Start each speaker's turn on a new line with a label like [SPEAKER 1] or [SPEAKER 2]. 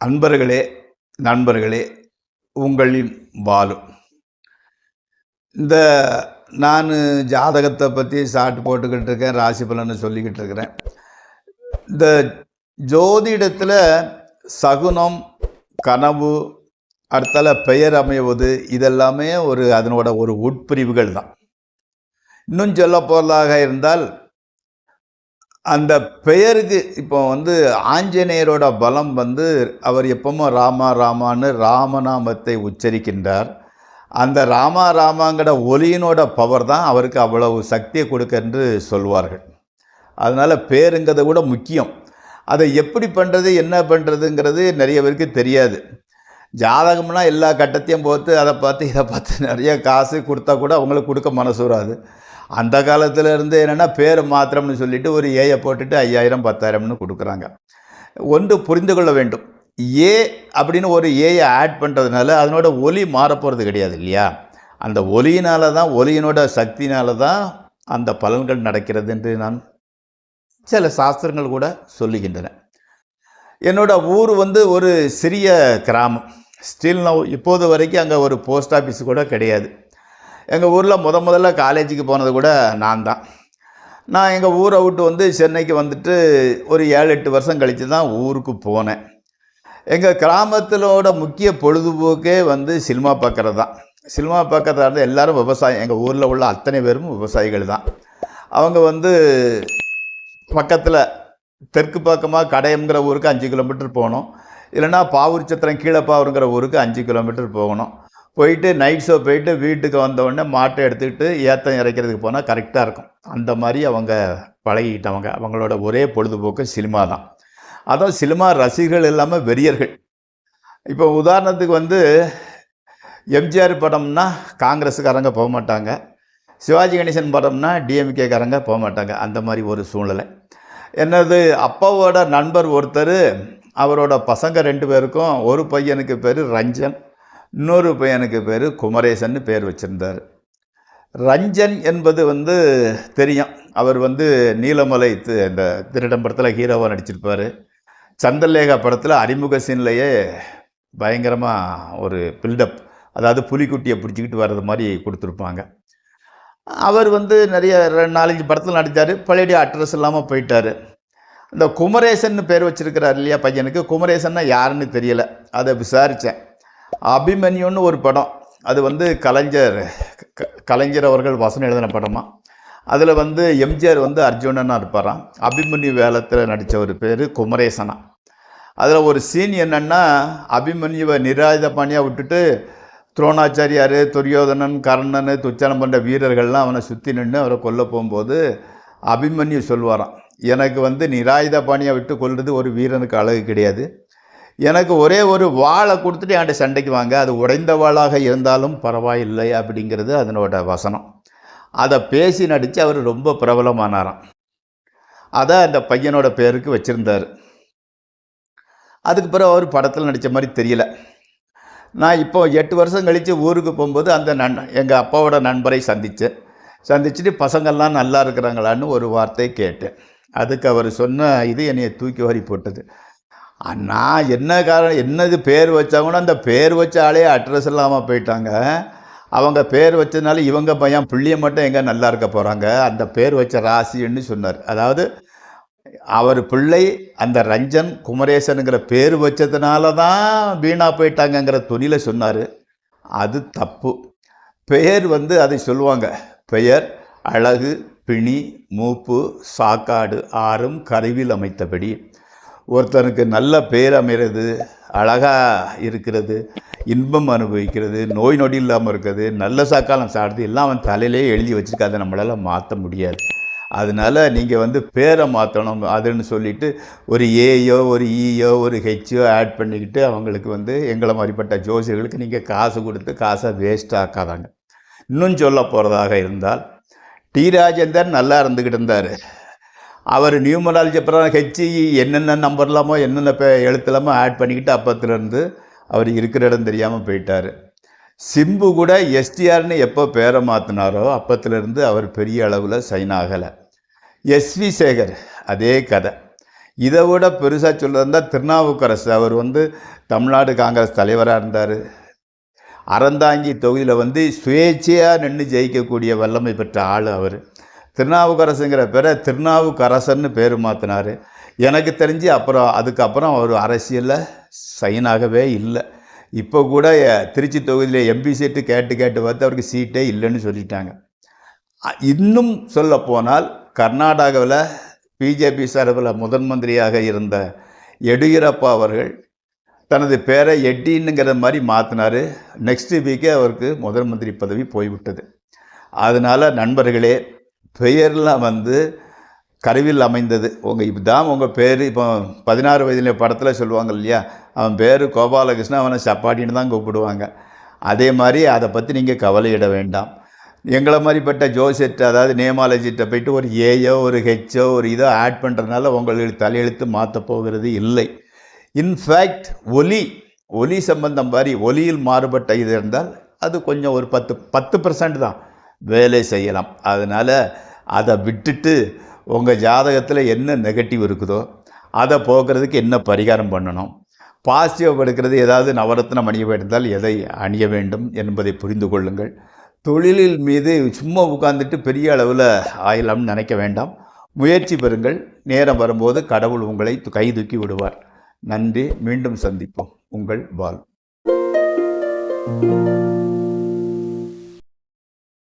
[SPEAKER 1] அன்பர்களே நண்பர்களே உங்களின் பாலு. இந்த நான் ஜாதகத்தை பற்றி சாட்டு போட்டுக்கிட்டு இருக்கேன் ராசி பலன்னு சொல்லிக்கிட்டு இருக்கிறேன். இந்த ஜோதிடத்தில் சகுனம் கனவு அடுத்தால பெயர் அமைவது இதெல்லாமே ஒரு அதனோட ஒரு உட்பிரிவுகள் தான் இன்னும் சொல்ல போகிறதாக இருந்தால் அந்த பெயருக்கு இப்போ வந்து ஆஞ்சநேயரோட பலம் வந்து அவர் எப்பவும் ராமா ராமான்னு ராமநாமத்தை உச்சரிக்கின்றார். அந்த ராமா ராமாங்கிற ஒலியினோட பவர் தான் அவருக்கு அவ்வளவு சக்தியை கொடுக்க என்று சொல்வார்கள். அதனால் பேருங்கிறத கூட முக்கியம். அதை எப்படி பண்ணுறது என்ன பண்ணுறதுங்கிறது நிறைய பேருக்கு தெரியாது. ஜாதகம்னா எல்லா கட்டத்தையும் போத்து அதை பார்த்து இதை பார்த்து நிறைய காசு கொடுத்தா கூட அவங்களுக்கு கொடுக்க மனசு வராது. அந்த காலத்தில் இருந்து என்னென்னா பேர் மாத்திரம்னு சொல்லிட்டு ஒரு ஏயை போட்டுட்டு ஐயாயிரம் பத்தாயிரம்னு கொடுக்குறாங்க. ஒன்று புரிந்து கொள்ள வேண்டும். ஏ அப்படின்னு ஒரு ஏயை ஆட் பண்ணுறதுனால அதனோட ஒலி மாறப்போகிறது கிடையாது இல்லையா? அந்த ஒலியினால தான் ஒலியினோட சக்தினால தான் அந்த பலன்கள் நடக்கிறது என்று நான் சில சாஸ்திரங்கள் கூட சொல்லுகின்றன. என்னோட ஊர் வந்து ஒரு சிறிய கிராமம். ஸ்டில் நவ் இப்போது வரைக்கும் அங்கே ஒரு போஸ்ட் ஆஃபீஸ் கூட கிடையாது. எங்கள் ஊரில் முத முதல்ல காலேஜுக்கு போனது கூட நான் தான். நான் எங்கள் ஊரை விட்டு வந்து சென்னைக்கு வந்துட்டு ஒரு ஏழு எட்டு வருஷம் கழித்து தான் ஊருக்கு போனேன். எங்கள் கிராமத்திலோட முக்கிய பொழுதுபோக்கே வந்து சினிமா பார்க்குறது தான். சினிமா பார்க்கறதா இருந்தால் எல்லோரும் விவசாயம் எங்கள் ஊரில் உள்ள அத்தனை பேரும் விவசாயிகள் தான். அவங்க வந்து பக்கத்தில் தெற்கு பக்கமாக கடையம்ங்கிற ஊருக்கு அஞ்சு கிலோமீட்டர் போகணும். இல்லைன்னா பாவூர் சத்திரம் கீழப்பாவூருங்கிற ஊருக்கு அஞ்சு கிலோமீட்டர் போகணும். போயிட்டு நைட் ஷோ போயிட்டு வீட்டுக்கு வந்தவுடனே மாட்டை எடுத்துக்கிட்டு ஏத்தம் இறைக்கிறதுக்கு போனால் கரெக்டாக இருக்கும். அந்த மாதிரி அவங்க பழகிட்டவங்க அவங்களோட ஒரே பொழுதுபோக்கு சினிமா தான். அதுவும் சினிமா ரசிகர்கள் இல்லாமல் வெறியர்கள். இப்போ உதாரணத்துக்கு வந்து எம்ஜிஆர் படம்னா காங்கிரஸுக்காரங்க போக மாட்டாங்க. சிவாஜி கணேசன் படம்னா டிஎம்கேக்காரங்க போக மாட்டாங்க. அந்த மாதிரி ஒரு சூழ்நிலை. என்னது அப்பாவோட நண்பர் ஒருத்தர் அவரோட பசங்க ரெண்டு பேருக்கும் ஒரு பையனுக்கு பேர் ரஞ்சன். இன்னொரு பையனுக்கு பேர் குமரேசன் பேர் வச்சுருந்தார். ரஞ்சன் என்பது வந்து தெரியும். அவர் வந்து நீலமலை இந்த திருடம் படத்தில் ஹீரோவாக நடிச்சிருப்பார். சந்திரலேகா படத்தில் அறிமுக சீன்லேயே பயங்கரமாக ஒரு பில்டப் அதாவது புலிக்குட்டியை பிடிச்சிக்கிட்டு வர்றது மாதிரி கொடுத்துருப்பாங்க. அவர் வந்து நிறைய ரெ- நாலஞ்சு படத்தில் நடித்தார். பழையடி அட்ரஸ் இல்லாமல் போயிட்டார். இந்த குமரேசன் பேர் வச்சுருக்கிறார் இல்லையா பையனுக்கு? குமரேசன்னா யாருன்னு தெரியலை. அதை விசாரித்தேன் அபிமன்யுன்னு ஒரு படம். அது வந்து கலைஞர் க- கலைஞர் அவர்கள் வசனம் எழுதின படமா? அதில் வந்து எம்ஜிஆர் வந்து அர்ஜுனனாக இருப்பாராம். அபிமன்யு வேலத்தில் நடித்த ஒரு பேர் குமரேசனா. அதில் ஒரு சீன் என்னென்னா அபிமன்யுவை நிராயுதபாணியாக விட்டுட்டு துரோணாச்சாரியார் துரியோதனன் கர்ணன் துச்சனம் பண்ணுற வீரர்கள்லாம் அவனை சுற்றி நின்று அவரை கொல்ல போகும்போது அபிமன்யு சொல்வாராம் எனக்கு வந்து நிராயுத பாணியை விட்டு கொள்வது ஒரு வீரனுக்கு அழகு கிடையாது. எனக்கு ஒரே ஒரு வாளை கொடுத்துட்டு என்கிட்ட சண்டைக்கு வாங்க. அது உடைந்த வாளாக இருந்தாலும் பரவாயில்லை அப்படிங்கிறது அதனோட வசனம். அதை பேசி நடித்து அவர் ரொம்ப பிரபலமானாராம். அதை அந்த பையனோட பேருக்கு வச்சுருந்தார். அதுக்கு பிறகு அவர் படத்தில் நடித்த மாதிரி தெரியல. நான் இப்போ எட்டு வருஷம் கழித்து ஊருக்கு போகும்போது அந்த நண் எங்கள் அப்பாவோட நண்பரை சந்தித்தேன் சந்திச்சுட்டு பசங்கள்லாம் நல்லா இருக்கிறாங்களான்னு ஒரு வார்த்தை கேட்டேன். அதுக்கு அவர் சொன்ன இது என்னையை தூக்கி வாரி போட்டது. நான் என்ன காரணம் என்னது பேர் வச்சாங்கன்னா அந்த பேர் வச்ச ஆளே அட்ரஸ் இல்லாமல் போயிட்டாங்க. அவங்க பேர் வச்சதுனால இவங்க பையன் பிள்ளைய மட்டும் எங்கே நல்லா இருக்க போகிறாங்க அந்த பேர் வச்ச ராசின்னு சொன்னார். அதாவது அவர் பிள்ளை அந்த ரஞ்சன் குமரேசனுங்கிற பேர் வச்சதுனால தான் வீணாக போயிட்டாங்கங்கிற துணியில் சொன்னார். அது தப்பு. பெயர் வந்து அதை சொல்லுவாங்க. பெயர் அழகு பிணி மூப்பு சாக்காடு ஆறும் கருவில் அமைத்தபடி. ஒருத்தனுக்கு நல்ல பேர் அமைகிறது அழகாக இருக்கிறது இன்பம் அனுபவிக்கிறது நோய் நொடி இல்லாமல் இருக்கிறது நல்ல சாக்காலம் சாடுறது எல்லாம் அவன் தலையிலே எழுதி வச்சுருக்க அதை நம்மளால் மாற்ற முடியாது. அதனால் நீங்கள் வந்து பேரை மாற்றணும் அதுன்னு சொல்லிட்டு ஒரு ஏயோ ஒரு ஈயோ ஒரு ஹெச்சோ ஆட் பண்ணிக்கிட்டு அவங்களுக்கு வந்து எங்களை மாதிரிப்பட்ட ஜோசியர்களுக்கு நீங்கள் காசு கொடுத்து காசை வேஸ்ட் ஆக்காதாங்க. இன்னும் சொல்ல போகிறதாக இருந்தால் டி ராஜேந்தர் நல்லா இருந்துக்கிட்டு இருந்தார். அவர் நியூமராலஜி அப்புறம் ஹெச்இ என்னென்ன நம்பர்லாமோ என்னென்ன பே எழுத்துலாமோ ஆட் பண்ணிக்கிட்டு அப்பத்துலேருந்து அவர் இருக்கிற இடம் தெரியாமல் போயிட்டார். சிம்பு கூட எஸ்டிஆர்னு எப்போ பேரை மாற்றினாரோ அப்பத்துலேருந்து அவர் பெரிய அளவில் சைன் ஆகலை. எஸ்வி சேகர் அதே கதை. இதை விட பெருசாக சொல்லுறதா திருநாவுக்கரசு அவர் வந்து தமிழ்நாடு காங்கிரஸ் தலைவராக இருந்தார். அறந்தாங்கி தொகுதியில் வந்து சுயேட்சையாக நின்று ஜெயிக்கக்கூடிய வல்லமை பெற்ற ஆள் அவர். திருநாவுக்கரசுங்கிற பேரை திருநாவுக்கரசர்னு பேர் மாற்றினார் எனக்கு தெரிஞ்சு அப்புறம் அதுக்கப்புறம் அவர் அரசியலில் சைனாகவே இல்லை. இப்போ கூட திருச்சி தொகுதியில் எம்பி சீட்டு கேட்டு கேட்டு பார்த்து அவருக்கு சீட்டே இல்லைன்னு சொல்லிட்டாங்க. இன்னும் சொல்லப்போனால் கர்நாடகாவில் பிஜேபி சார்பில் முதன் மந்திரியாக இருந்த எடியூரப்பா அவர்கள் தனது பேரை எட்டின்னுங்கிற மாதிரி மாற்றினார் நெக்ஸ்ட் வீக்கே அவருக்கு முதல் மந்திரி பதவி போய்விட்டது. அதனால் நண்பர்களே பெயர்லாம் வந்து கருவில் அமைந்தது. உங்கள் இதுதான் உங்கள் பேர் இப்போ பதினாறு வயதில் படத்தில் சொல்லுவாங்க இல்லையா? அவன் பேர் கோபாலகிருஷ்ணன் அவனை சப்பாட்டின்னு தான் கூப்பிடுவாங்க. அதே மாதிரி அதை பற்றி நீங்கள் கவலையிட வேண்டாம். எங்களை மாதிரிப்பட்ட ஜோசியர்கிட்ட அதாவது நேமாலஜிட்ட போயிட்டு ஒரு ஏயோ ஒரு ஹெச்சோ ஒரு இதோ ஆட் பண்ணுறதுனால உங்களுக்கு தலையெழுத்து மாற்ற போகிறது இல்லை. இன்ஃபேக்ட் ஒலி ஒலி சம்பந்தம் மாதிரி ஒலியில் மாறுபட்ட இது இருந்தால் அது கொஞ்சம் ஒரு பத்து பத்து பர்சன்ட் தான். வேலை செய்யலாம். அதனால் அதை விட்டுட்டு உங்கள் ஜாதகத்தில் என்ன நெகட்டிவ் இருக்குதோ அதை போக்குறதுக்கு என்ன பரிகாரம் பண்ணணும்? பாசிட்டிவ் எடுக்கிறது ஏதாவது நவரத்னம் அணிய இருந்தால் எதை அணிய வேண்டும் என்பதை புரிந்து கொள்ளுங்கள். தொழிலில் மீது சும்மா உட்கார்ந்துட்டு பெரிய அளவில் ஆயிலாம்னு நினைக்க வேண்டாம். முயற்சி பெறுங்கள். நேரம் வரும்போது கடவுள் உங்களை கை தூக்கி விடுவார். நன்றி. மீண்டும் சந்திப்போம். உங்கள் பால்.